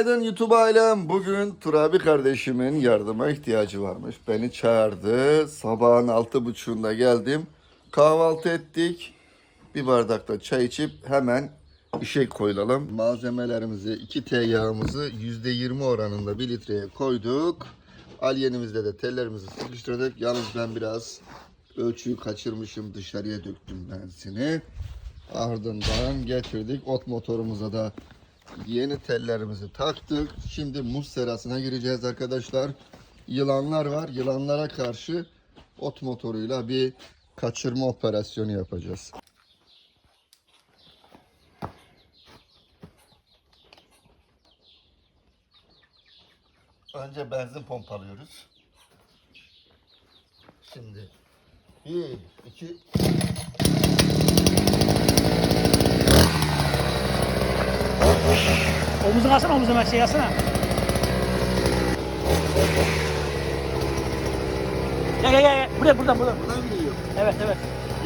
Günaydın YouTube ailem. Bugün Turabi kardeşimin yardıma ihtiyacı varmış. Beni çağırdı. Sabahın altı buçuğunda geldim. Kahvaltı ettik. Bir bardak da çay içip hemen işe koyulalım. Malzemelerimizi, 2T yağımızı %20 oranında 1 litreye koyduk. Alyenimizde de tellerimizi sıkıştırdık. Yalnız ben biraz ölçüyü kaçırmışım. Dışarıya döktüm benzini. Ardından getirdik. Ot motorumuza da Yeni tellerimizi taktık. Şimdi muz serasına gireceğiz arkadaşlar. Yılanlar var. Yılanlara karşı ot motoruyla bir kaçırma operasyonu yapacağız. Önce benzin pompalıyoruz. Şimdi bir, iki, Omuzunu alsana omuzuna şey alsana. Gel gel gel. Buraya buradan buradan. buradan mı yiyor? Evet evet.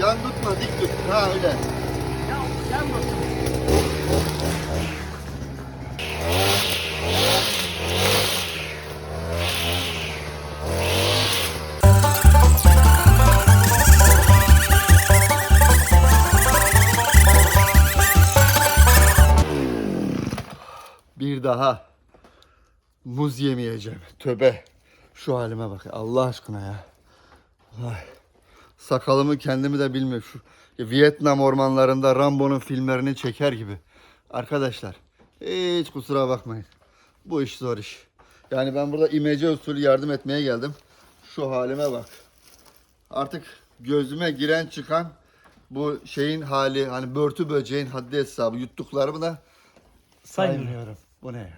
Yan tutma, dik tut. Ha öyle. Ya sen bu. Bir daha muz yemeyeceğim. Töbe. Şu halime bak. Allah aşkına ya. Ay. Sakalımı kendimi de bilmiyorum. Şu Vietnam ormanlarında Rambo'nun filmlerini çeker gibi. Arkadaşlar hiç kusura bakmayın. Bu iş zor iş. Yani ben burada imece usulü yardım etmeye geldim. Şu halime bak. Artık gözüme giren çıkan bu şeyin hali hani börtü böceğin haddi hesabı yuttuklarımı da Saymıyorum. Bu ne ya?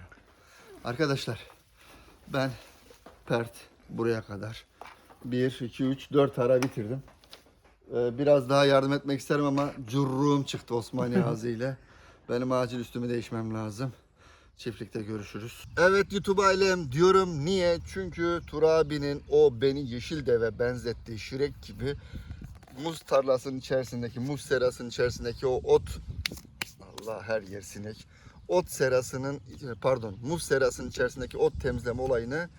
Arkadaşlar ben pert buraya kadar 1, 2, 3, 4 ara bitirdim. Ee, biraz daha yardım etmek isterim ama curruğum çıktı Osmaniye ağzıyla. Benim acil üstümü değişmem lazım. Çiftlikte görüşürüz. Evet YouTube ailem diyorum niye? Çünkü Turabi'nin o beni yeşil deve benzettiği şirek gibi muz tarlasının içerisindeki, muz serasının içerisindeki o ot Allah her yer sinek. Ot serasının pardon muz serasının içerisindeki ot temizleme olayını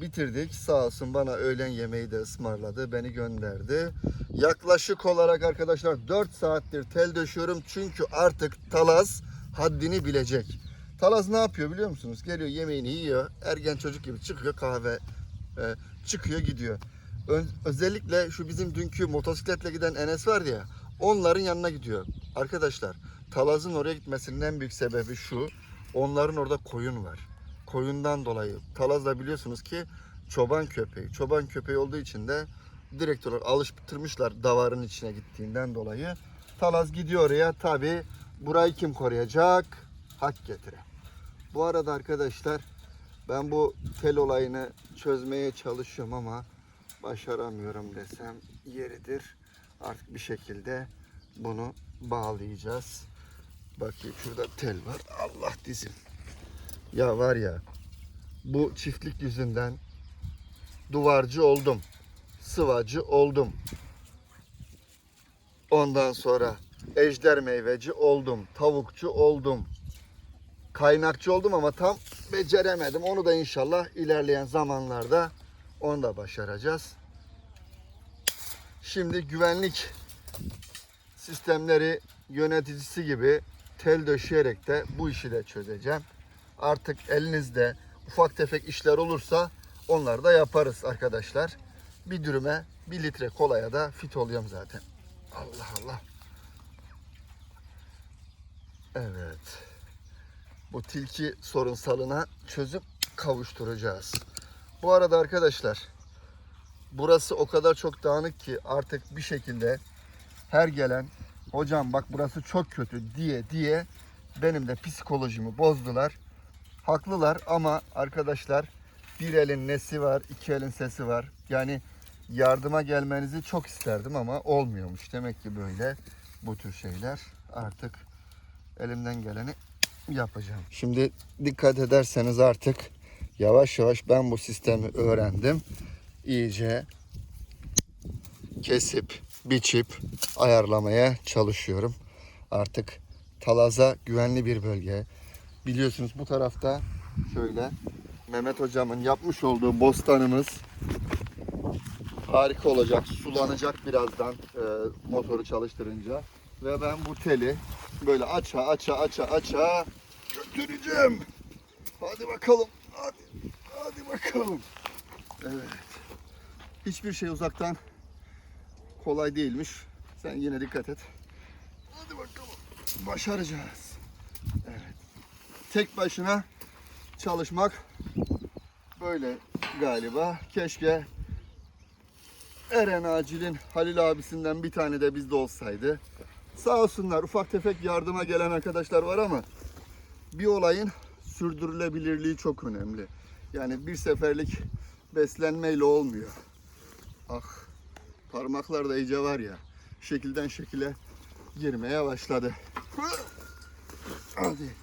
bitirdik. Sağ olsun bana öğlen yemeği de ısmarladı. Beni gönderdi. Yaklaşık olarak arkadaşlar 4 saattir tel döşüyorum. Çünkü artık Talaz haddini bilecek. Talaz ne yapıyor biliyor musunuz? Geliyor yemeğini yiyor. Ergen çocuk gibi çıkıyor kahve e, çıkıyor gidiyor. Ö- özellikle şu bizim dünkü motosikletle giden Enes var ya onların yanına gidiyor. Arkadaşlar Talaz'ın oraya gitmesinin en büyük sebebi şu. Onların orada koyun var. Koyundan dolayı. Talaz da biliyorsunuz ki çoban köpeği. Çoban köpeği olduğu için de direkt olarak alıştırmışlar davarın içine gittiğinden dolayı. Talaz gidiyor oraya. Tabi burayı kim koruyacak? Hak getire. Bu arada arkadaşlar ben bu tel olayını çözmeye çalışıyorum ama başaramıyorum desem yeridir. Artık bir şekilde bunu bağlayacağız. Bakayım şurada tel var. Allah dizim. Ya var ya bu çiftlik yüzünden duvarcı oldum. Sıvacı oldum. Ondan sonra ejder meyveci oldum. Tavukçu oldum. Kaynakçı oldum ama tam beceremedim. Onu da inşallah ilerleyen zamanlarda onu da başaracağız. Şimdi güvenlik sistemleri yöneticisi gibi tel döşeyerek de bu işi de çözeceğim. Artık elinizde ufak tefek işler olursa onları da yaparız arkadaşlar. Bir dürüme bir litre kolaya da fit oluyorum zaten. Allah Allah. Evet. Bu tilki sorunsalına çözüm kavuşturacağız. Bu arada arkadaşlar burası o kadar çok dağınık ki artık bir şekilde her gelen hocam bak burası çok kötü diye diye benim de psikolojimi bozdular. Haklılar ama arkadaşlar bir elin nesi var, iki elin sesi var. Yani yardıma gelmenizi çok isterdim ama olmuyormuş. Demek ki böyle bu tür şeyler artık elimden geleni yapacağım. Şimdi dikkat ederseniz artık yavaş yavaş ben bu sistemi öğrendim. İyice kesip, biçip ayarlamaya çalışıyorum. Artık Talaz'a güvenli bir bölge. Biliyorsunuz bu tarafta Şöyle Mehmet hocamın yapmış olduğu bostanımız harika olacak. Sulanacak birazdan e, motoru çalıştırınca. Ve ben bu teli böyle aça aça aça aça götüreceğim. Hadi bakalım. Hadi, hadi bakalım. Evet. Hiçbir şey uzaktan kolay değilmiş. Sen yine dikkat et. Hadi bakalım. Başaracağız. Evet. Tek başına çalışmak böyle galiba. Keşke Eren Acil'in Halil abisinden bir tane de bizde olsaydı. Sağ olsunlar ufak tefek yardıma gelen arkadaşlar var ama bir olayın sürdürülebilirliği çok önemli. Yani bir seferlik beslenmeyle olmuyor. Ah parmaklar da iyice var ya şekilden şekile girmeye başladı. Hadi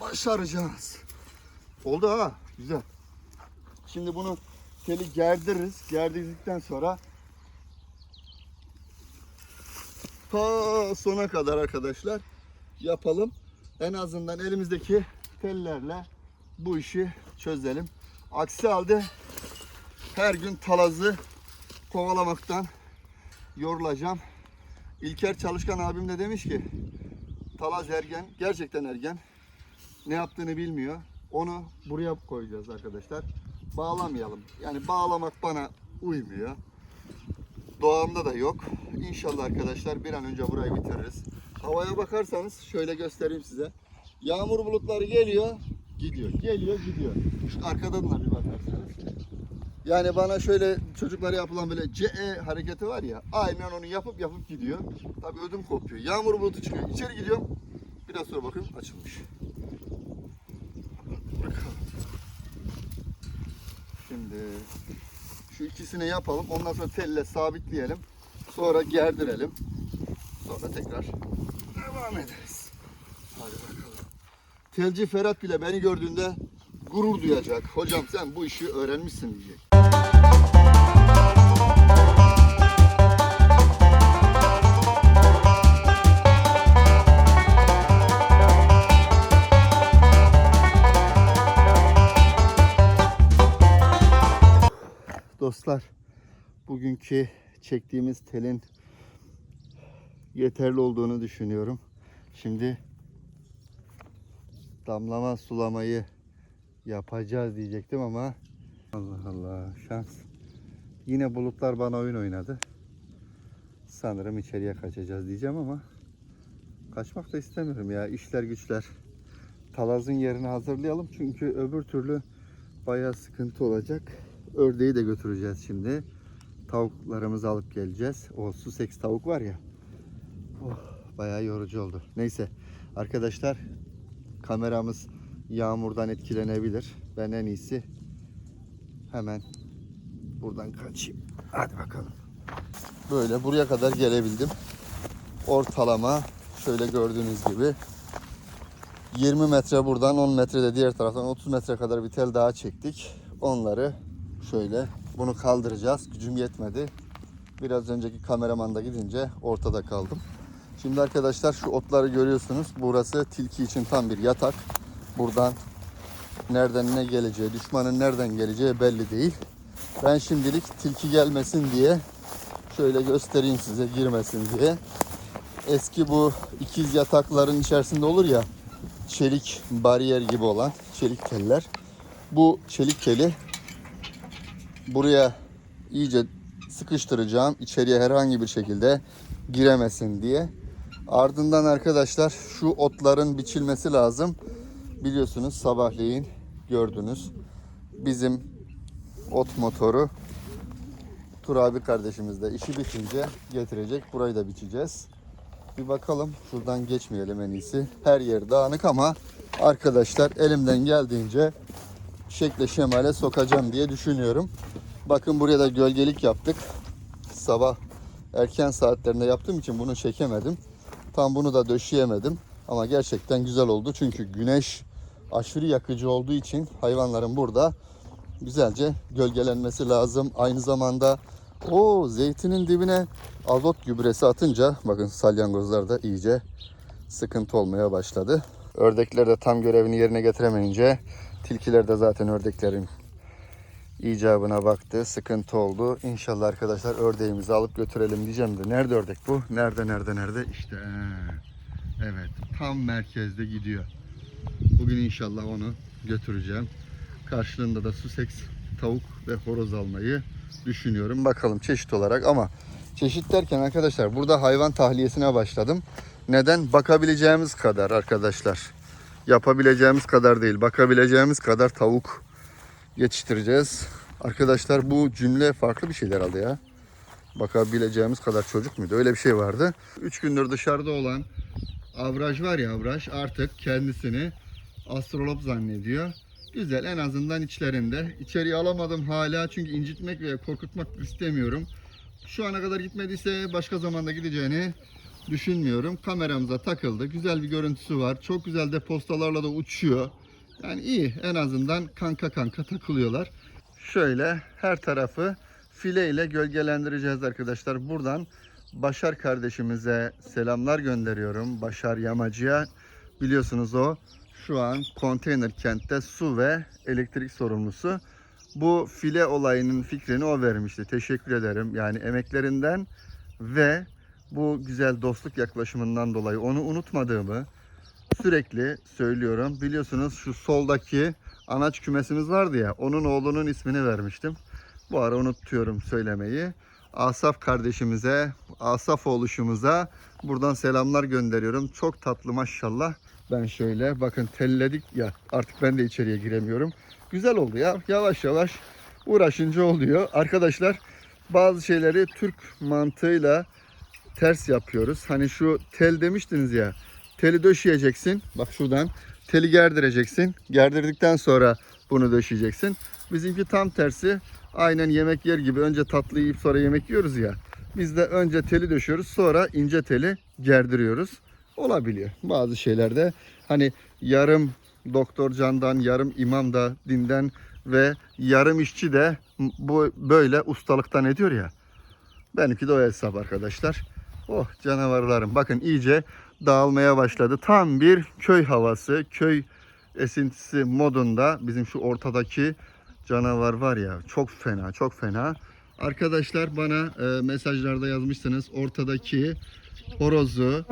başaracağız. Oldu ha güzel. Şimdi bunu teli gerdiririz. Gerdirdikten sonra ta sona kadar arkadaşlar yapalım. En azından elimizdeki tellerle bu işi çözelim. Aksi halde her gün talazı kovalamaktan yorulacağım. İlker Çalışkan abim de demiş ki talaz ergen, gerçekten ergen. Ne yaptığını bilmiyor. Onu buraya koyacağız arkadaşlar. Bağlamayalım. Yani bağlamak bana uymuyor. Doğamda da yok. İnşallah arkadaşlar bir an önce burayı bitiririz. Havaya bakarsanız şöyle göstereyim size. Yağmur bulutları geliyor, gidiyor. Geliyor, gidiyor. Şu arkadan da bir. Yani bana şöyle çocuklara yapılan böyle CE hareketi var ya. Aynen onu yapıp yapıp gidiyor. Tabii ödüm kopuyor. Yağmur bulutu çıkıyor. İçeri gidiyorum. Biraz sonra bakıyorum açılmış. Şimdi şu ikisini yapalım. Ondan sonra telle sabitleyelim. Sonra gerdirelim. Sonra tekrar devam ederiz. Hadi bakalım. Telci Ferhat bile beni gördüğünde gurur duyacak. Hocam sen bu işi öğrenmişsin diyecek. Dostlar, bugünkü çektiğimiz telin yeterli olduğunu düşünüyorum. Şimdi damlama sulamayı yapacağız diyecektim ama Allah Allah şans. Yine bulutlar bana oyun oynadı. Sanırım içeriye kaçacağız diyeceğim ama kaçmak da istemiyorum ya işler güçler. Talazın yerini hazırlayalım çünkü öbür türlü bayağı sıkıntı olacak. Ördeği de götüreceğiz şimdi. Tavuklarımızı alıp geleceğiz. O Sussex tavuk var ya. Oh, bayağı yorucu oldu. Neyse arkadaşlar kameramız yağmurdan etkilenebilir. Ben en iyisi hemen buradan kaçayım. Hadi bakalım. Böyle buraya kadar gelebildim. Ortalama şöyle gördüğünüz gibi 20 metre buradan 10 metre de diğer taraftan 30 metre kadar bir tel daha çektik. Onları şöyle bunu kaldıracağız. Gücüm yetmedi. Biraz önceki kameraman da gidince ortada kaldım. Şimdi arkadaşlar şu otları görüyorsunuz. Burası tilki için tam bir yatak. Buradan nereden ne geleceği, düşmanın nereden geleceği belli değil. Ben şimdilik tilki gelmesin diye şöyle göstereyim size girmesin diye. Eski bu ikiz yatakların içerisinde olur ya çelik bariyer gibi olan çelik teller. Bu çelik teli buraya iyice sıkıştıracağım. İçeriye herhangi bir şekilde giremesin diye. Ardından arkadaşlar şu otların biçilmesi lazım. Biliyorsunuz sabahleyin gördünüz. Bizim ot motoru Tur abi kardeşimiz de işi bitince getirecek. Burayı da biçeceğiz. Bir bakalım. Şuradan geçmeyelim en iyisi. Her yer dağınık ama arkadaşlar elimden geldiğince şekle şemale sokacağım diye düşünüyorum. Bakın buraya da gölgelik yaptık. Sabah erken saatlerinde yaptığım için bunu çekemedim. Tam bunu da döşeyemedim. Ama gerçekten güzel oldu. Çünkü güneş aşırı yakıcı olduğu için hayvanların burada güzelce gölgelenmesi lazım. Aynı zamanda o zeytinin dibine azot gübresi atınca bakın salyangozlar da iyice sıkıntı olmaya başladı. Ördekler de tam görevini yerine getiremeyince Tilkiler de zaten ördeklerin icabına baktı. Sıkıntı oldu. İnşallah arkadaşlar ördeğimizi alıp götürelim diyeceğim de. Nerede ördek bu? Nerede nerede nerede? İşte evet tam merkezde gidiyor. Bugün inşallah onu götüreceğim. Karşılığında da Sussex tavuk ve horoz almayı düşünüyorum. Bakalım çeşit olarak ama çeşit derken arkadaşlar burada hayvan tahliyesine başladım. Neden? Bakabileceğimiz kadar arkadaşlar. Yapabileceğimiz kadar değil. Bakabileceğimiz kadar tavuk yetiştireceğiz. Arkadaşlar bu cümle farklı bir şeyler herhalde ya. Bakabileceğimiz kadar çocuk muydu? Öyle bir şey vardı. 3 gündür dışarıda olan avraj var ya avraj artık kendisini astrolog zannediyor. Güzel en azından içlerinde. İçeriye alamadım hala çünkü incitmek veya korkutmak istemiyorum. Şu ana kadar gitmediyse başka zamanda gideceğini düşünmüyorum. Kameramıza takıldı. Güzel bir görüntüsü var. Çok güzel de postalarla da uçuyor. Yani iyi en azından kanka kanka takılıyorlar. Şöyle her tarafı file ile gölgelendireceğiz arkadaşlar. Buradan Başar kardeşimize selamlar gönderiyorum. Başar Yamacı'ya biliyorsunuz o şu an konteyner kentte su ve elektrik sorumlusu. Bu file olayının fikrini o vermişti. Teşekkür ederim. Yani emeklerinden ve bu güzel dostluk yaklaşımından dolayı onu unutmadığımı sürekli söylüyorum. Biliyorsunuz şu soldaki anaç kümesimiz vardı ya onun oğlunun ismini vermiştim. Bu ara unutuyorum söylemeyi. Asaf kardeşimize, Asaf oluşumuza buradan selamlar gönderiyorum. Çok tatlı maşallah. Ben şöyle bakın telledik ya artık ben de içeriye giremiyorum. Güzel oldu ya yavaş yavaş uğraşınca oluyor. Arkadaşlar bazı şeyleri Türk mantığıyla ters yapıyoruz. Hani şu tel demiştiniz ya teli döşeyeceksin. Bak şuradan teli gerdireceksin. Gerdirdikten sonra bunu döşeyeceksin. Bizimki tam tersi. Aynen yemek yer gibi önce tatlı yiyip sonra yemek yiyoruz ya. Biz de önce teli döşüyoruz sonra ince teli gerdiriyoruz. Olabiliyor. Bazı şeylerde hani yarım doktor candan, yarım imam da dinden ve yarım işçi de bu böyle ustalıktan ediyor ya. Benimki de o hesap arkadaşlar. Oh canavarlarım. Bakın iyice dağılmaya başladı. Tam bir köy havası, köy esintisi modunda bizim şu ortadaki canavar var ya çok fena, çok fena. Arkadaşlar bana e, mesajlarda yazmışsınız ortadaki horozu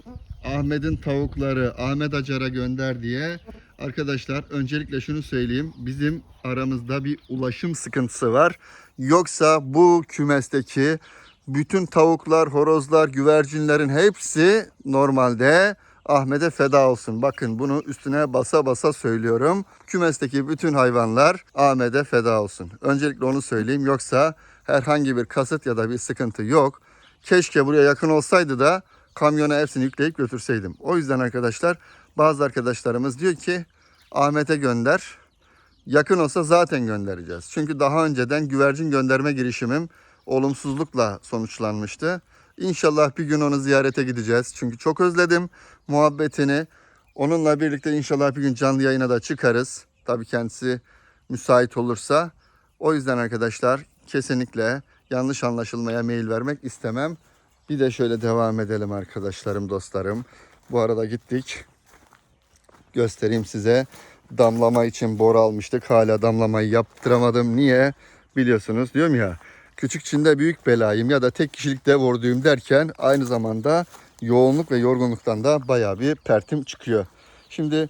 Ahmet'in tavukları Ahmet Acar'a gönder diye. Arkadaşlar öncelikle şunu söyleyeyim. Bizim aramızda bir ulaşım sıkıntısı var. Yoksa bu kümesteki bütün tavuklar, horozlar, güvercinlerin hepsi normalde Ahmet'e feda olsun. Bakın bunu üstüne basa basa söylüyorum. Kümesteki bütün hayvanlar Ahmet'e feda olsun. Öncelikle onu söyleyeyim. Yoksa herhangi bir kasıt ya da bir sıkıntı yok. Keşke buraya yakın olsaydı da kamyona hepsini yükleyip götürseydim. O yüzden arkadaşlar bazı arkadaşlarımız diyor ki Ahmet'e gönder. Yakın olsa zaten göndereceğiz. Çünkü daha önceden güvercin gönderme girişimim olumsuzlukla sonuçlanmıştı. İnşallah bir gün onu ziyarete gideceğiz. Çünkü çok özledim muhabbetini. Onunla birlikte inşallah bir gün canlı yayına da çıkarız. Tabii kendisi müsait olursa. O yüzden arkadaşlar kesinlikle yanlış anlaşılmaya meyil vermek istemem. Bir de şöyle devam edelim arkadaşlarım, dostlarım. Bu arada gittik. Göstereyim size. Damlama için boru almıştık. Hala damlamayı yaptıramadım. Niye? Biliyorsunuz diyorum ya. Küçük Çin'de büyük belayım ya da tek kişilikte vurduyum derken aynı zamanda yoğunluk ve yorgunluktan da bayağı bir pertim çıkıyor. Şimdi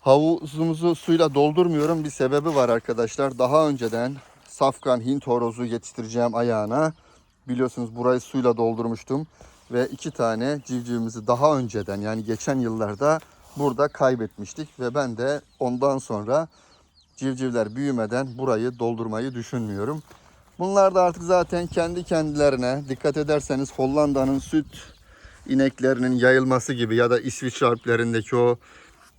havuzumuzu suyla doldurmuyorum. Bir sebebi var arkadaşlar. Daha önceden safkan Hint horozu yetiştireceğim ayağına. Biliyorsunuz burayı suyla doldurmuştum. Ve iki tane civcivimizi daha önceden yani geçen yıllarda burada kaybetmiştik. Ve ben de ondan sonra civcivler büyümeden burayı doldurmayı düşünmüyorum. Bunlar da artık zaten kendi kendilerine dikkat ederseniz Hollanda'nın süt ineklerinin yayılması gibi ya da İsviçre Alplerindeki o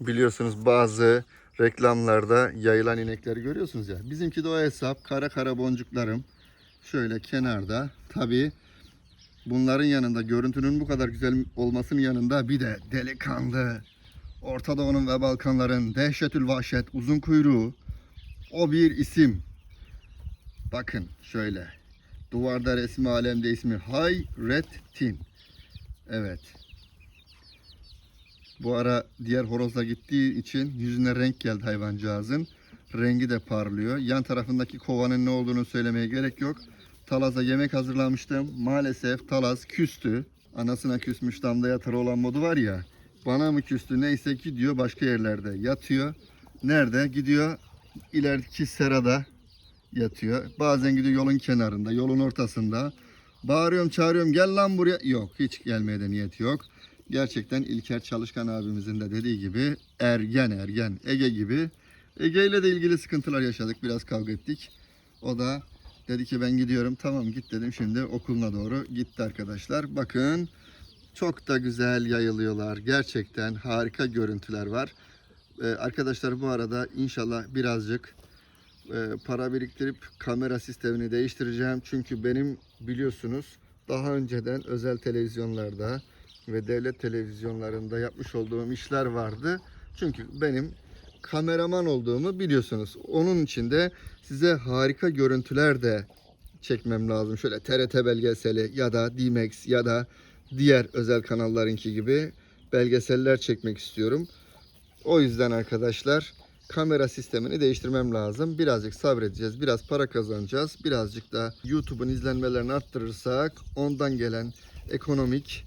biliyorsunuz bazı reklamlarda yayılan inekleri görüyorsunuz ya. Bizimki de o hesap kara kara boncuklarım şöyle kenarda. Tabi bunların yanında görüntünün bu kadar güzel olmasının yanında bir de delikanlı Orta Doğu'nun ve Balkanların dehşetül vahşet uzun kuyruğu o bir isim. Bakın şöyle. Duvarda resmi alemde ismi Hayrettin. Evet. Bu ara diğer horozla gittiği için yüzüne renk geldi hayvancağızın. Rengi de parlıyor. Yan tarafındaki kovanın ne olduğunu söylemeye gerek yok. Talaz'a yemek hazırlamıştım. Maalesef Talaz küstü. Anasına küsmüş damda yatar olan modu var ya. Bana mı küstü neyse gidiyor başka yerlerde yatıyor. Nerede? Gidiyor ileriki serada yatıyor. Bazen gidiyor yolun kenarında, yolun ortasında. Bağırıyorum, çağırıyorum gel lan buraya. Yok, hiç gelmeye de niyeti yok. Gerçekten İlker Çalışkan abimizin de dediği gibi ergen ergen Ege gibi. Ege ile de ilgili sıkıntılar yaşadık. Biraz kavga ettik. O da dedi ki ben gidiyorum. Tamam git dedim. Şimdi okuluna doğru gitti arkadaşlar. Bakın çok da güzel yayılıyorlar. Gerçekten harika görüntüler var. Ee, arkadaşlar bu arada inşallah birazcık e, para biriktirip kamera sistemini değiştireceğim. Çünkü benim biliyorsunuz daha önceden özel televizyonlarda ve devlet televizyonlarında yapmış olduğum işler vardı. Çünkü benim kameraman olduğumu biliyorsunuz. Onun için de size harika görüntüler de çekmem lazım. Şöyle TRT belgeseli ya da D-Max ya da diğer özel kanallarınki gibi belgeseller çekmek istiyorum. O yüzden arkadaşlar kamera sistemini değiştirmem lazım. Birazcık sabredeceğiz. Biraz para kazanacağız. Birazcık da YouTube'un izlenmelerini arttırırsak ondan gelen ekonomik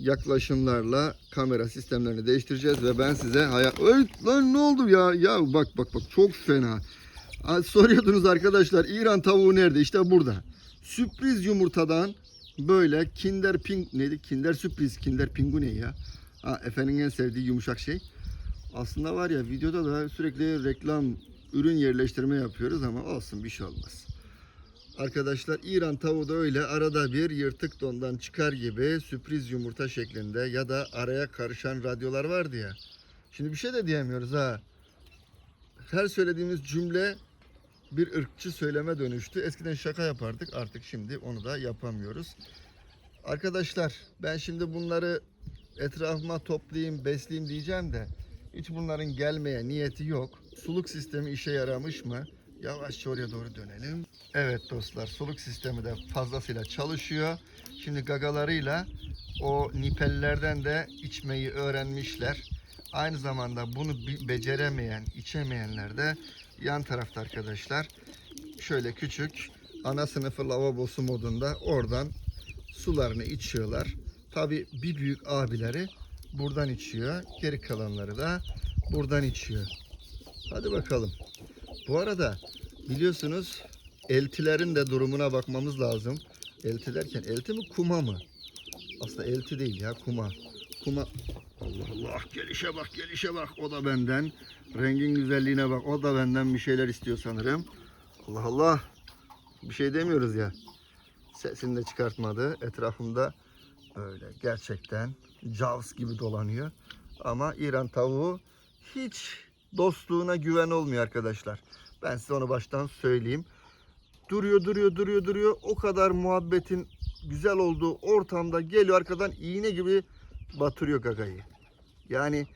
yaklaşımlarla kamera sistemlerini değiştireceğiz ve ben size hayat... Öy, lan ne oldu ya? Ya bak bak bak çok fena. Soruyordunuz arkadaşlar İran tavuğu nerede? İşte burada. Sürpriz yumurtadan böyle Kinder Ping neydi? Kinder sürpriz. Kinder Pingu ne ya? Ha, efendim en sevdiği yumuşak şey. Aslında var ya videoda da sürekli reklam ürün yerleştirme yapıyoruz ama olsun bir şey olmaz. Arkadaşlar İran tavuğu da öyle arada bir yırtık dondan çıkar gibi sürpriz yumurta şeklinde ya da araya karışan radyolar vardı ya. Şimdi bir şey de diyemiyoruz ha. Her söylediğimiz cümle bir ırkçı söyleme dönüştü. Eskiden şaka yapardık artık şimdi onu da yapamıyoruz. Arkadaşlar ben şimdi bunları etrafıma toplayayım, besleyeyim diyeceğim de hiç bunların gelmeye niyeti yok. Suluk sistemi işe yaramış mı? Yavaşça oraya doğru dönelim. Evet dostlar suluk sistemi de fazlasıyla çalışıyor. Şimdi gagalarıyla o nipellerden de içmeyi öğrenmişler. Aynı zamanda bunu beceremeyen, içemeyenler de yan tarafta arkadaşlar. Şöyle küçük ana sınıfı lavabosu modunda oradan sularını içiyorlar. Tabi bir büyük abileri buradan içiyor. Geri kalanları da buradan içiyor. Hadi bakalım. Bu arada biliyorsunuz eltilerin de durumuna bakmamız lazım. Elti derken elti mi kuma mı? Aslında elti değil ya kuma. Kuma Allah Allah gelişe bak gelişe bak o da benden. Rengin güzelliğine bak o da benden bir şeyler istiyor sanırım. Allah Allah bir şey demiyoruz ya. Sesini de çıkartmadı. Etrafımda öyle gerçekten Jaws gibi dolanıyor. Ama İran tavuğu hiç dostluğuna güven olmuyor arkadaşlar. Ben size onu baştan söyleyeyim. Duruyor duruyor duruyor duruyor. O kadar muhabbetin güzel olduğu ortamda geliyor arkadan iğne gibi batırıyor gagayı. Yani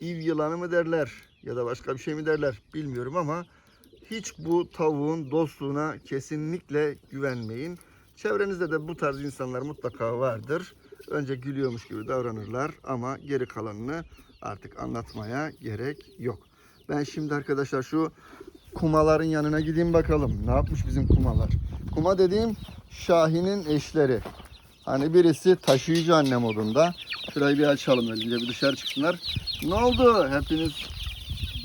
iv yılanı mı derler ya da başka bir şey mi derler bilmiyorum ama hiç bu tavuğun dostluğuna kesinlikle güvenmeyin. Çevrenizde de bu tarz insanlar mutlaka vardır. Önce gülüyormuş gibi davranırlar ama geri kalanını artık anlatmaya gerek yok. Ben şimdi arkadaşlar şu kumaların yanına gideyim bakalım. Ne yapmış bizim kumalar? Kuma dediğim Şahin'in eşleri. Hani birisi taşıyıcı anne modunda. Şurayı bir açalım önce bir dışarı çıksınlar. Ne oldu? Hepiniz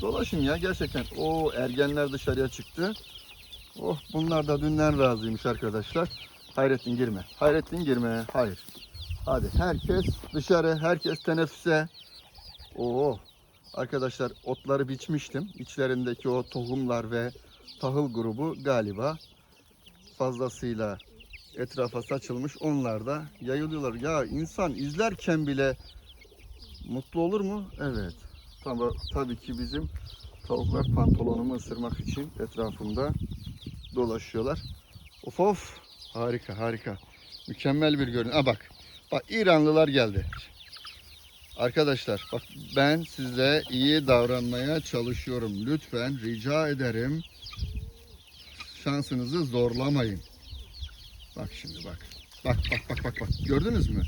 dolaşın ya gerçekten. O ergenler dışarıya çıktı. Oh bunlar da dünden razıymış arkadaşlar. Hayrettin girme. Hayrettin girme. Hayır. Hadi herkes dışarı, herkes teneffüse. Oo. Arkadaşlar otları biçmiştim. İçlerindeki o tohumlar ve tahıl grubu galiba fazlasıyla etrafa saçılmış. Onlar da yayılıyorlar. Ya insan izlerken bile mutlu olur mu? Evet. Tabii, tabii ki bizim tavuklar pantolonumu ısırmak için etrafımda dolaşıyorlar. Of of. Harika harika. Mükemmel bir görüntü. Aa bak. Bak İranlılar geldi. Arkadaşlar bak ben size iyi davranmaya çalışıyorum. Lütfen rica ederim. Şansınızı zorlamayın. Bak şimdi bak. Bak bak bak bak bak. Gördünüz mü?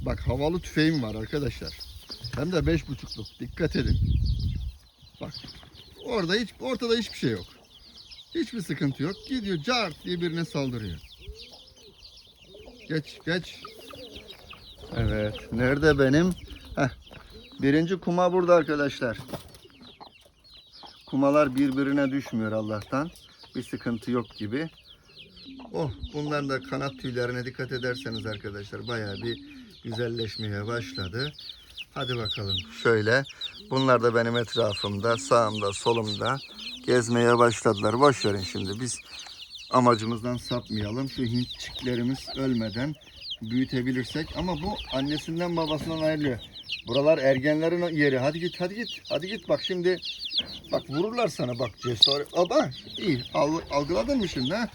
Bak havalı tüfeğim var arkadaşlar. Hem de beş buçukluk. Dikkat edin. Bak. Orada hiç ortada hiçbir şey yok. Hiçbir sıkıntı yok. Gidiyor cart diye birine saldırıyor. Geç geç. Evet. Nerede benim? Heh. Birinci kuma burada arkadaşlar. Kumalar birbirine düşmüyor Allah'tan. Bir sıkıntı yok gibi. Oh bunların da kanat tüylerine dikkat ederseniz arkadaşlar bayağı bir güzelleşmeye başladı. Hadi bakalım şöyle. Bunlar da benim etrafımda sağımda solumda gezmeye başladılar. Boş verin şimdi biz amacımızdan sapmayalım. Şu hintçiklerimiz ölmeden büyütebilirsek ama bu annesinden babasından ayrılıyor. Buralar ergenlerin yeri. Hadi git hadi git. Hadi git bak şimdi bak vururlar sana bak cesaret. Aba iyi Al- algıladın mı şimdi ha?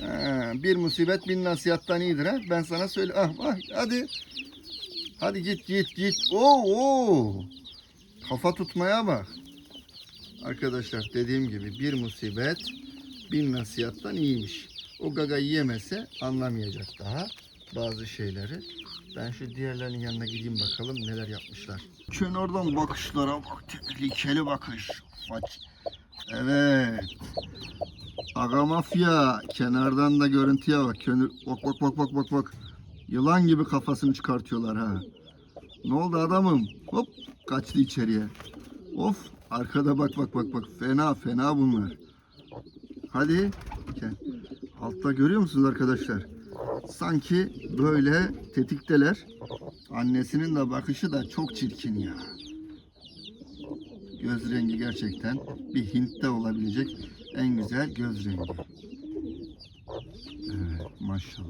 Ha, bir musibet bin nasihattan iyidir ha. Ben sana söyle. Ah, ah, hadi. Hadi git git git. Oo, oo. Kafa tutmaya bak. Arkadaşlar dediğim gibi bir musibet bin nasihattan iyiymiş. O gagayı yemese anlamayacak daha bazı şeyleri. Ben şu diğerlerinin yanına gideyim bakalım neler yapmışlar. Şöyle oradan bakışlara bak. Tehlikeli bakış. Evet. Aga mafya kenardan da görüntüye bak. Bak bak bak bak bak bak. Yılan gibi kafasını çıkartıyorlar ha. Ne oldu adamım? Hop kaçtı içeriye. Of arkada bak bak bak bak. Fena fena bunlar. Hadi. Altta görüyor musunuz arkadaşlar? Sanki böyle tetikteler. Annesinin de bakışı da çok çirkin ya. Göz rengi gerçekten bir Hint'te olabilecek en güzel göz rengi. Evet maşallah.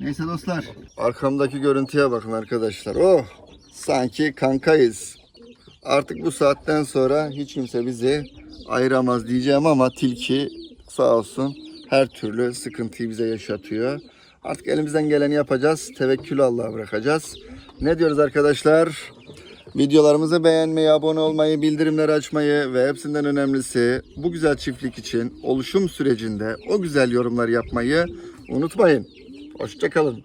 Neyse dostlar. Arkamdaki görüntüye bakın arkadaşlar. Oh sanki kankayız. Artık bu saatten sonra hiç kimse bizi ayıramaz diyeceğim ama tilki sağ olsun her türlü sıkıntıyı bize yaşatıyor. Artık elimizden geleni yapacağız. Tevekkülü Allah'a bırakacağız. Ne diyoruz arkadaşlar? Videolarımızı beğenmeyi, abone olmayı, bildirimleri açmayı ve hepsinden önemlisi bu güzel çiftlik için oluşum sürecinde o güzel yorumları yapmayı unutmayın. Hoşçakalın.